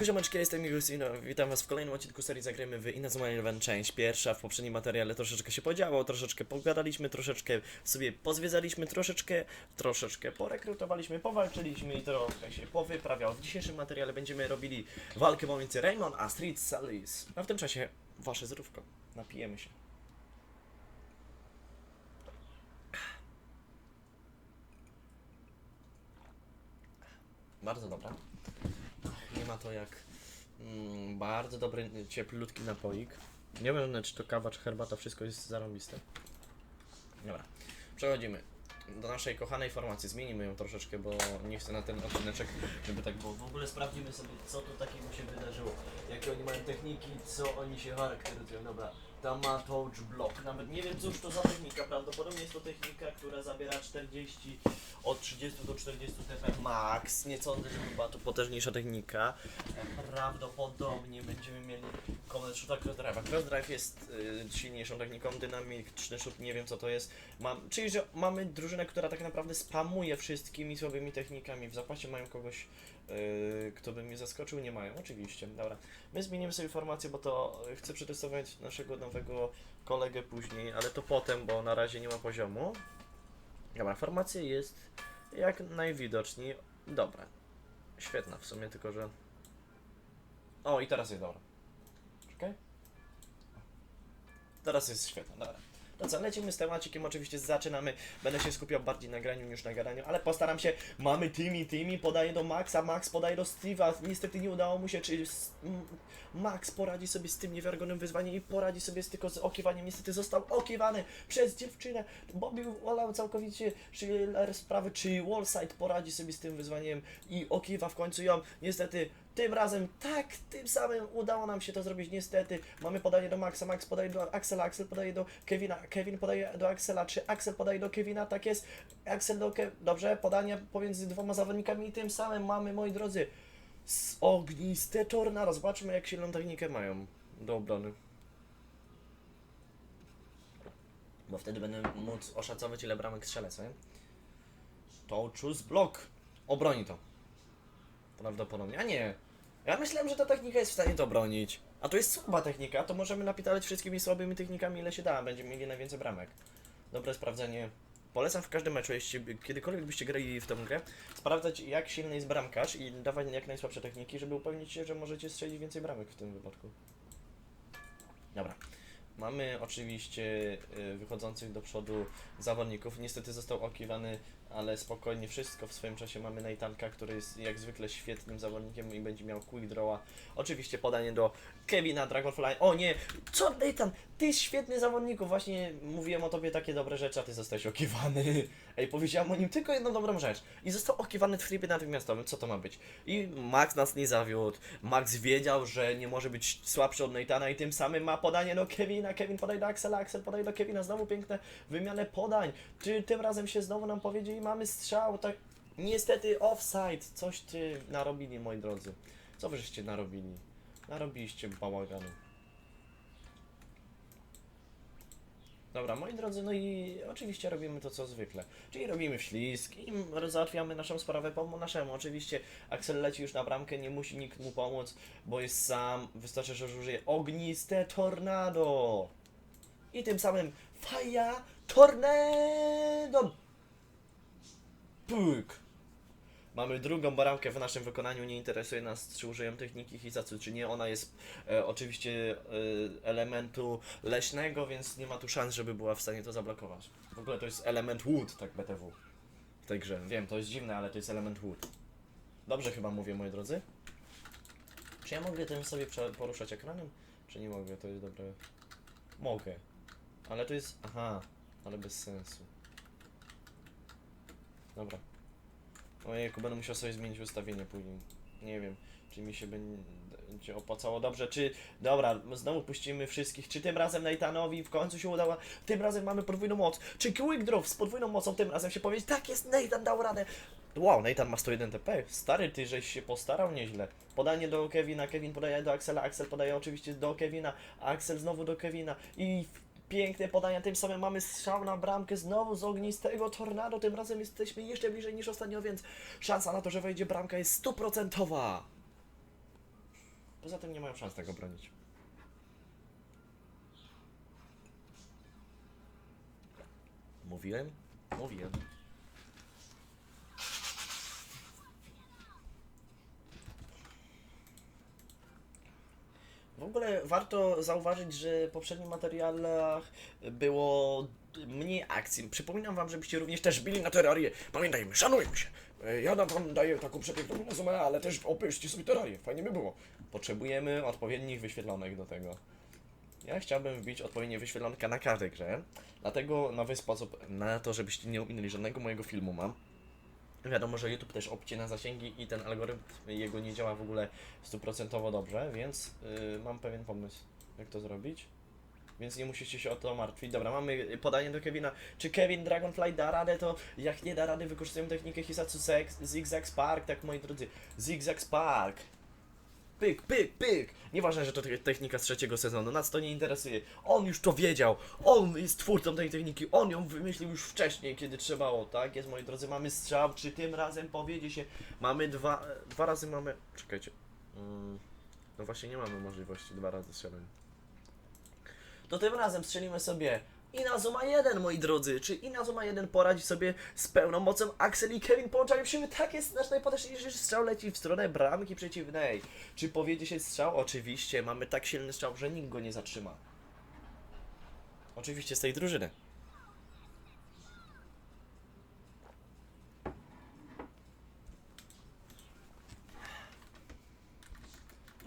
Siemanko, siemaneczki, ja jestem Igor Sino. Witam was w kolejnym odcinku serii Zagrajmy w Inazuma Eleven część pierwsza. W poprzednim materiale troszeczkę się podziało, troszeczkę pogadaliśmy, troszeczkę sobie pozwiedzaliśmy, troszeczkę, troszeczkę porekrutowaliśmy, powalczyliśmy i trochę się powyprawiał. W dzisiejszym materiale będziemy robili walkę pomiędzy Raymond a Street Salis. A w tym czasie wasze zdrówko. Napijemy się. Bardzo dobra. Ma to jak mm, bardzo dobry, cieplutki napoik. Nie wiem, czy to kawa, czy herbata, wszystko jest zarąbiste. Dobra, przechodzimy do naszej kochanej formacji. Zmienimy ją troszeczkę, bo nie chcę na ten odcineczek, żeby tak było. W ogóle sprawdzimy sobie, co tu takiego się wydarzyło. Jakie oni mają techniki, co oni się charakteryzują. Dobra, touch block. Nawet nie wiem, cóż to za technika. Prawdopodobnie jest to technika, która zabiera 40, od 30 do 40 TP max. Nie sądzę, żeby była to potężniejsza technika. Prawdopodobnie będziemy mieli Command Shoota Cross Drive'a. Cross Drive jest y, silniejszą techniką, dynamiczny shoot, nie wiem co to jest. Mam, czyli, że mamy drużynę, która tak naprawdę spamuje wszystkimi słabymi technikami. W zapasie mają kogoś, y, kto by mnie zaskoczył? Nie mają, oczywiście. Dobra, my zmienimy sobie formację, bo to y, chcę przetestować naszego nowego kolegę później, ale to potem, bo na razie nie ma poziomu. Dobra, formacja jest jak najwidoczniej dobra. Świetna w sumie, tylko że... O, i teraz jest dobra. Czekaj. Teraz jest świetna, dobra. To co, lecimy z temacikiem, oczywiście zaczynamy. Będę się skupiał bardziej na graniu niż na gadaniu, ale postaram się. Mamy Timmy, Timmy podaje do Maxa, Max podaje do Steve'a. Niestety nie udało mu się, czy Max poradzi sobie z tym niewiarygodnym wyzwaniem i poradzi sobie z, tylko z okiwaniem. Niestety został okiwany przez dziewczynę. Bobby olał całkowicie czy sprawy, czy Wallside poradzi sobie z tym wyzwaniem i okiwa w końcu ją. Niestety tym razem, tak, tym samym udało nam się to zrobić. Niestety mamy podanie do Maxa, Max podaje do Axela, Axel podaje do Kevina, Kevin podaje do Axela, czy Axel podaje do Kevina, tak jest. Axel do Ke Dobrze, podanie pomiędzy dwoma zawodnikami i tym samym mamy, moi drodzy, z ogniste tornado. Zobaczmy, jak silną technikę mają do obrony. Bo wtedy będę móc oszacować, ile bramek strzelę, co nie? To choose block. Obroni to. Prawdopodobnie. A nie. Ja myślałem, że ta technika jest w stanie to bronić. A to jest słaba technika, to możemy napitalać wszystkimi słabymi technikami, ile się da. Będziemy mieli najwięcej bramek. Dobre sprawdzenie. Polecam w każdym meczu, jeśli kiedykolwiek byście grali w tę grę, sprawdzać jak silny jest bramkarz i dawać jak najsłabsze techniki, żeby upewnić się, że możecie strzelić więcej bramek w tym wypadku. Dobra. Mamy oczywiście y, wychodzących do przodu zawodników. Niestety został okiwany, ale spokojnie wszystko w swoim czasie. Mamy Najtanka, który jest jak zwykle świetnym zawodnikiem i będzie miał quick drawa. Oczywiście podanie do Kevina Dragonfly. O nie! Co Nathan? Ty świetny zawodniku. Właśnie mówiłem o tobie takie dobre rzeczy, a ty zostałeś okiwany. Ej, powiedziałem o nim tylko jedną dobrą rzecz. I został okiwany w trybie natychmiastowym. Co to ma być? I Max nas nie zawiódł. Max wiedział, że nie może być słabszy od Nathana i tym samym ma podanie do Kevina. Kevin podaje do Axela, Axel podaje do Kevina. Znowu piękne wymianę podań. Ty, tym razem się znowu nam powiedzieli, mamy strzał. Tak, niestety offside. Coś ty narobili, moi drodzy. Co wy żeście narobili? Narobiliście bałaganu. Dobra, moi drodzy, no i oczywiście robimy to co zwykle. Czyli robimy wślizg i załatwiamy naszą sprawę po naszemu. Oczywiście Axel leci już na bramkę, nie musi nikt mu pomóc, bo jest sam. Wystarczy, że użyje ogniste tornado. I tym samym faja tornado. Pyk. Mamy drugą baramkę w naszym wykonaniu. Nie interesuje nas, czy użyją techniki Hisacu, czy nie. Ona jest e, oczywiście e, elementu leśnego, więc nie ma tu szans, żeby była w stanie to zablokować. W ogóle to jest element wood, tak BTW. W tej grze. Wiem, to jest dziwne, ale to jest element wood. Dobrze chyba mówię, moi drodzy. Czy ja mogę tym sobie poruszać ekranem? Czy nie mogę? To jest dobre. Mogę. Ale to jest. Aha, ale bez sensu. Dobra. Ojejku, będę musiał sobie zmienić ustawienie później. Nie wiem, czy mi się będzie opłacało dobrze, czy... Dobra, znowu puścimy wszystkich. Czy tym razem Nathanowi w końcu się udało? Tym razem mamy podwójną moc. Czy Quick Draw z podwójną mocą tym razem się powiedzieć? Tak jest, Nathan dał radę. Wow, Nathan ma 101 TP. Stary, ty żeś się postarał nieźle. Podanie do Kevina, Kevin podaje do Axela, Axel podaje oczywiście do Kevina, Axel znowu do Kevina i piękne podania, tym samym mamy strzał na bramkę znowu z ognistego tornado, tym razem jesteśmy jeszcze bliżej niż ostatnio, więc szansa na to, że wejdzie bramka jest stuprocentowa. Poza tym nie mają szans tego bronić. Mówiłem? Mówiłem. W ogóle warto zauważyć, że w poprzednich materiałach było mniej akcji. Przypominam wam, żebyście również też bili na terrarię. Pamiętajmy, szanujmy się. E, Ja wam daję taką przepiękną rezumę, ale też obejrzcie sobie terrarię. Fajnie by było. Potrzebujemy odpowiednich wyświetlonek do tego. Ja chciałbym wbić odpowiednie wyświetlonka na każdej grze, dlatego nowy sposób na to, żebyście nie ominęli żadnego mojego filmu mam. Wiadomo, że YouTube też obcina zasięgi i ten algorytm jego nie działa w ogóle stuprocentowo dobrze, więc yy, mam pewien pomysł, jak to zrobić. Więc nie musicie się o to martwić. Dobra, mamy podanie do Kevina. Czy Kevin Dragonfly da radę, to jak nie da rady, wykorzystujemy technikę Hisatsu Zigzag Spark, tak moi drodzy. Zigzag Spark. Pyk, pyk, pyk! Nieważne, że to te- technika z trzeciego sezonu, nas to nie interesuje. On już to wiedział, on jest twórcą tej techniki, on ją wymyślił już wcześniej, kiedy trzebało, tak? Jest, moi drodzy, mamy strzał, czy tym razem powiedzie się, mamy dwa, dwa razy mamy, czekajcie, mm, no właśnie nie mamy możliwości dwa razy strzelania. To tym razem strzelimy sobie Inazuma 1, moi drodzy. Czy Inazuma 1 poradzi sobie z pełną mocą? Axel i Kevin połączają się. Tak jest nasz najpotężniejszy strzał leci w stronę bramki przeciwnej. Czy powiedzie się strzał? Oczywiście. Mamy tak silny strzał, że nikt go nie zatrzyma. Oczywiście z tej drużyny.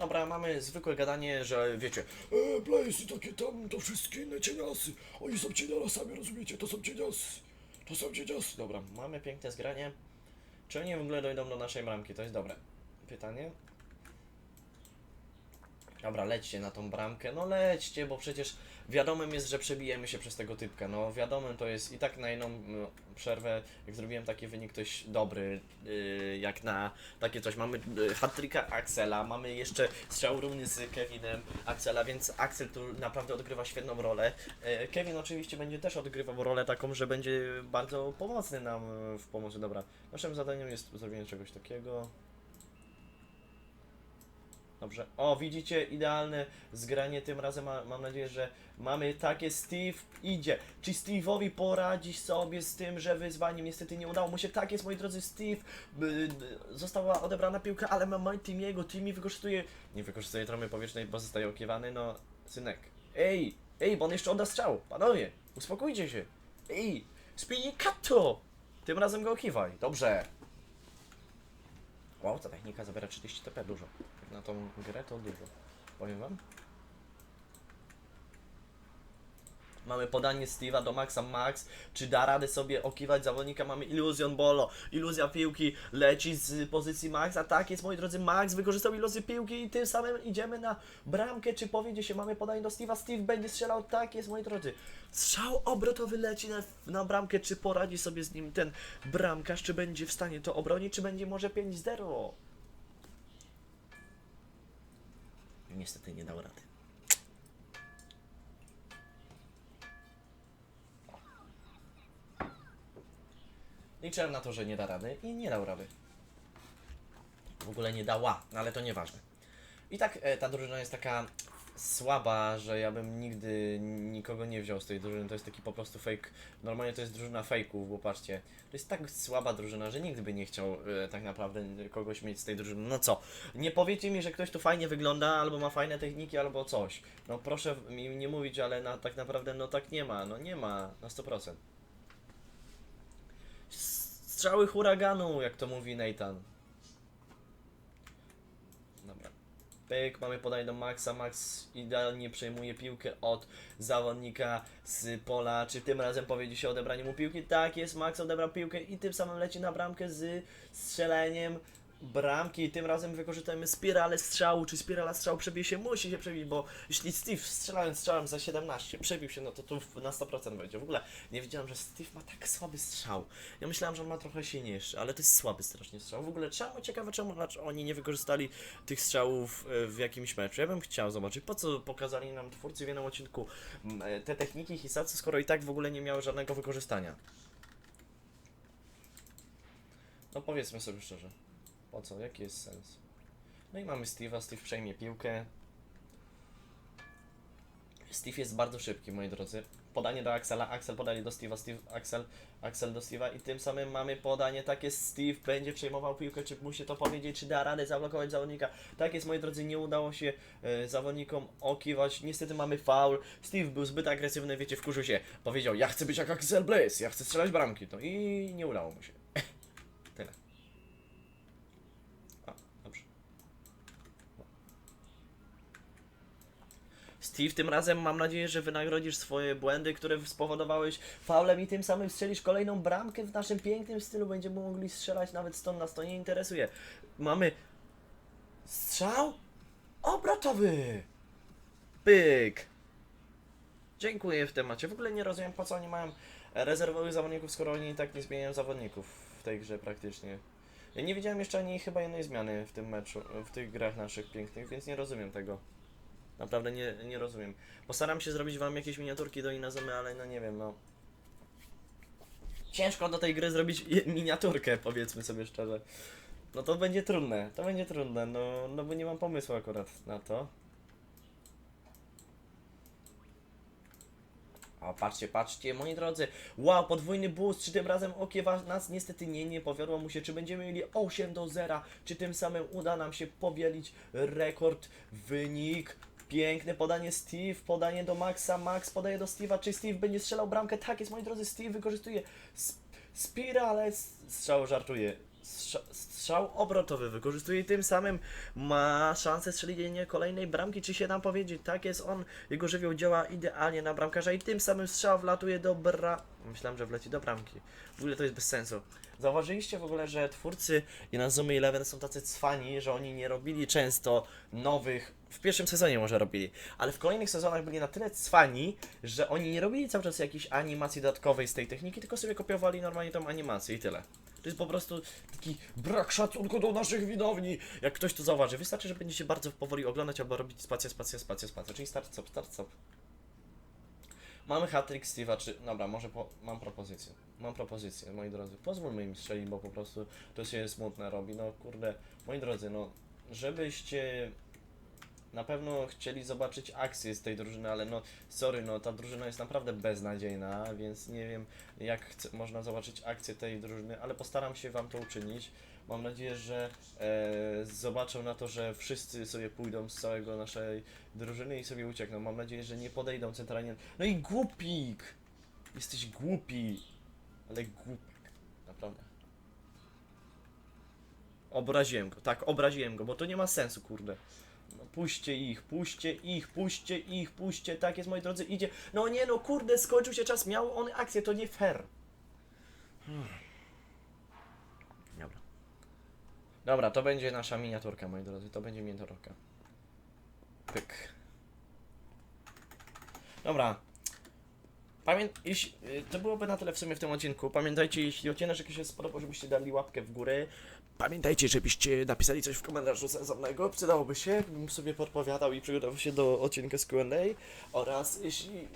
Dobra, mamy zwykłe gadanie, że wiecie, E, Blaze i takie tam, to wszystkie inne cieniasy. Oni są cieniasami, rozumiecie? To są cieniasy. To są cieniasy. Dobra, mamy piękne zgranie. Czy oni w ogóle dojdą do naszej bramki? To jest dobre pytanie. Dobra, lećcie na tą bramkę. No lećcie, bo przecież wiadomym jest, że przebijemy się przez tego typka. No wiadomym to jest i tak na jedną no, przerwę, jak zrobiłem taki wynik, dość dobry, yy, jak na takie coś. Mamy yy, hat-tricka Axela, mamy jeszcze strzał równy z Kevinem Axela, więc Axel tu naprawdę odgrywa świetną rolę. E, Kevin oczywiście będzie też odgrywał rolę taką, że będzie bardzo pomocny nam w pomocy. Dobra, naszym zadaniem jest zrobienie czegoś takiego. Dobrze. O, widzicie, idealne zgranie tym razem. Ma, mam nadzieję, że mamy takie. Steve idzie. Czy Steve'owi poradzi sobie z tym, że wyzwaniem niestety nie udało mu się? Tak jest, moi drodzy, Steve. Została odebrana piłka, ale ma Timiego. Timmy wykorzystuje. Nie wykorzystuje trąby powietrznej, bo zostaje okiwany. No, synek. Ej, ej, bo on jeszcze odda strzał. Panowie, uspokójcie się. Ej, Spinikato! Tym razem go okiwaj. Dobrze. Wow, ta technika zabiera 30 TP, dużo. Jak na tą grę to dużo. Powiem wam. Mamy podanie Steve'a do Maxa Max. Czy da radę sobie okiwać zawodnika? Mamy Illusion Bolo. Iluzja piłki leci z pozycji Maxa. Tak jest, moi drodzy. Max wykorzystał iluzję piłki i tym samym idziemy na bramkę. Czy powiedzie się, mamy podanie do Steve'a. Steve będzie strzelał. Tak jest, moi drodzy. Strzał obrotowy leci na, na bramkę. Czy poradzi sobie z nim ten bramkarz? Czy będzie w stanie to obronić? Czy będzie może 5-0? Niestety nie dał rady. Liczyłem na to, że nie da rady i nie dał rady. W ogóle nie dała, no ale to nieważne. I tak e, ta drużyna jest taka słaba, że ja bym nigdy nikogo nie wziął z tej drużyny. To jest taki po prostu fake. Normalnie to jest drużyna fejków, bo patrzcie, to jest tak słaba drużyna, że nikt by nie chciał e, tak naprawdę kogoś mieć z tej drużyny. No co? Nie powiecie mi, że ktoś tu fajnie wygląda, albo ma fajne techniki, albo coś. No proszę mi nie mówić, ale na, tak naprawdę no tak nie ma. No nie ma na 100%. Strzały huraganu, jak to mówi Nathan. Dobra. Pyk, mamy podanie do Maxa. Max idealnie przejmuje piłkę od zawodnika z pola. Czy tym razem powiedzie się o odebraniu mu piłki? Tak jest, Max odebrał piłkę i tym samym leci na bramkę z strzeleniem bramki. Tym razem wykorzystamy spiralę strzału. Czy spirala strzału przebije się? Musi się przebić, bo jeśli Steve strzelając strzałem za 17 przebił się, no to tu na 100% będzie. W ogóle nie wiedziałem, że Steve ma tak słaby strzał. Ja myślałem, że on ma trochę silniejszy, ale to jest słaby strasznie strzał. W ogóle czemu, ciekawe czemu oni nie wykorzystali tych strzałów e, w jakimś meczu. Ja bym chciał zobaczyć, po co pokazali nam twórcy w jednym odcinku m, e, te techniki Hisacy, skoro i tak w ogóle nie miały żadnego wykorzystania. No powiedzmy sobie szczerze. Po co? Jaki jest sens? No i mamy Steve'a, Steve przejmie piłkę. Steve jest bardzo szybki, moi drodzy. Podanie do Axela, Axel podanie do Steve'a, Steve, Axel, Axel do Steve'a i tym samym mamy podanie, tak jest Steve, będzie przejmował piłkę, czy musi to powiedzieć, czy da radę zablokować zawodnika. Tak jest, moi drodzy, nie udało się e, zawodnikom okiwać, niestety mamy foul. Steve był zbyt agresywny, wiecie, wkurzył się, powiedział, ja chcę być jak Axel Blaze, ja chcę strzelać bramki, no i nie udało mu się. Tyle. A, dobrze. Steve, tym razem mam nadzieję, że wynagrodzisz swoje błędy, które spowodowałeś faulem i tym samym strzelisz kolejną bramkę w naszym pięknym stylu. Będziemy mogli strzelać nawet stąd nas to nie interesuje. Mamy strzał obrotowy. Pyk. Dziękuję w temacie. W ogóle nie rozumiem po co oni mają rezerwowych zawodników, skoro oni i tak nie zmieniają zawodników w tej grze praktycznie. Ja nie widziałem jeszcze ani chyba jednej zmiany w tym meczu, w tych grach naszych pięknych, więc nie rozumiem tego. Naprawdę nie, nie rozumiem. Postaram się zrobić wam jakieś miniaturki do Inazomy, ale no nie wiem, no. Ciężko do tej gry zrobić miniaturkę, powiedzmy sobie szczerze. No to będzie trudne, to będzie trudne, no, no bo nie mam pomysłu akurat na to. O, patrzcie, patrzcie, moi drodzy. Wow, podwójny boost, czy tym razem okiewa nas niestety nie, nie powiodło mu się. Czy będziemy mieli 8 do 0, czy tym samym uda nam się powielić rekord, wynik. Piękne podanie Steve, podanie do Maxa, Max podaje do Steve'a, czy Steve będzie strzelał bramkę? Tak jest, moi drodzy, Steve wykorzystuje sp- Spira, ale s- strzał żartuje. Strza- Strzał obrotowy wykorzystuje i tym samym ma szansę strzelienia kolejnej bramki, czy się nam powiedzieć. Tak jest on, jego żywioł działa idealnie na bramkarza i tym samym strzał wlatuje do bra... Myślałem, że wleci do bramki. W ogóle to jest bez sensu. Zauważyliście w ogóle, że twórcy Inazumy Eleven są tacy cwani, że oni nie robili często nowych... W pierwszym sezonie może robili, ale w kolejnych sezonach byli na tyle cwani, że oni nie robili cały czas jakiejś animacji dodatkowej z tej techniki, tylko sobie kopiowali normalnie tą animację i tyle. To jest po prostu taki brak szacunku do naszych widowni. Jak ktoś to zauważy, wystarczy, że będziecie bardzo powoli oglądać albo robić spacja, spacja, spacja, spacja, czyli start, stop, start, stop. Mamy hat-trick Steve'a, czy... Dobra, może po... mam propozycję. Mam propozycję, moi drodzy. Pozwólmy im strzelić, bo po prostu to się smutne robi. No kurde, moi drodzy, no... Żebyście na pewno chcieli zobaczyć akcję z tej drużyny, ale no sorry, no ta drużyna jest naprawdę beznadziejna, więc nie wiem jak chce, można zobaczyć akcję tej drużyny, ale postaram się Wam to uczynić. Mam nadzieję, że e, zobaczą na to, że wszyscy sobie pójdą z całego naszej drużyny i sobie uciekną. Mam nadzieję, że nie podejdą centralnie. No i głupik! Jesteś głupi! Ale głupik. Naprawdę. Obraziłem go, tak, obraziłem go, bo to nie ma sensu, kurde. Puśćcie ich, puśćcie ich, puśćcie ich, puśćcie, tak jest moi drodzy, idzie. No nie no, kurde, skończył się czas, miał on akcję, to nie fair. Hmm. Dobra. Dobra, to będzie nasza miniaturka, moi drodzy, to będzie miniaturka. Pyk. Dobra. Pamię... Jeśli... y, To byłoby na tyle w sumie w tym odcinku. Pamiętajcie, jeśli odcinek jakiś się spodobał, żebyście dali łapkę w górę. Pamiętajcie, żebyście napisali coś w komentarzu sensownego, przydałoby się, bym sobie podpowiadał i przygotował się do odcinka z Q&A oraz jeśli yy,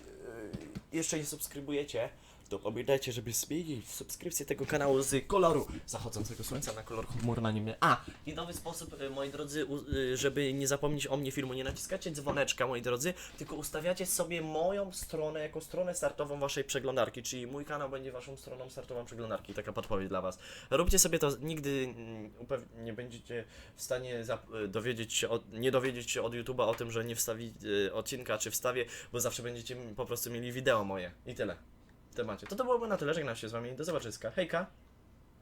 jeszcze nie subskrybujecie, to pamiętajcie, żeby zmienić subskrypcję tego kanału z koloru zachodzącego słońca na kolor chmur na nim. A, i nowy sposób, yy, moi drodzy, yy, żeby nie zapomnieć o mnie filmu, nie naciskacie dzwoneczka, moi drodzy, tylko ustawiacie sobie moją stronę jako stronę startową waszej przeglądarki, czyli mój kanał będzie waszą stroną startową przeglądarki, taka podpowiedź dla was. Róbcie sobie to, nigdy mm, nie będziecie w stanie y, dowiedzieć się, od, nie dowiedzieć się od YouTube'a o tym, że nie wstawi odcinka, czy wstawię, bo zawsze będziecie po prostu mieli wideo moje i tyle temacie. To to byłoby na tyle, żegnam się z wami, do zobaczyska, hejka!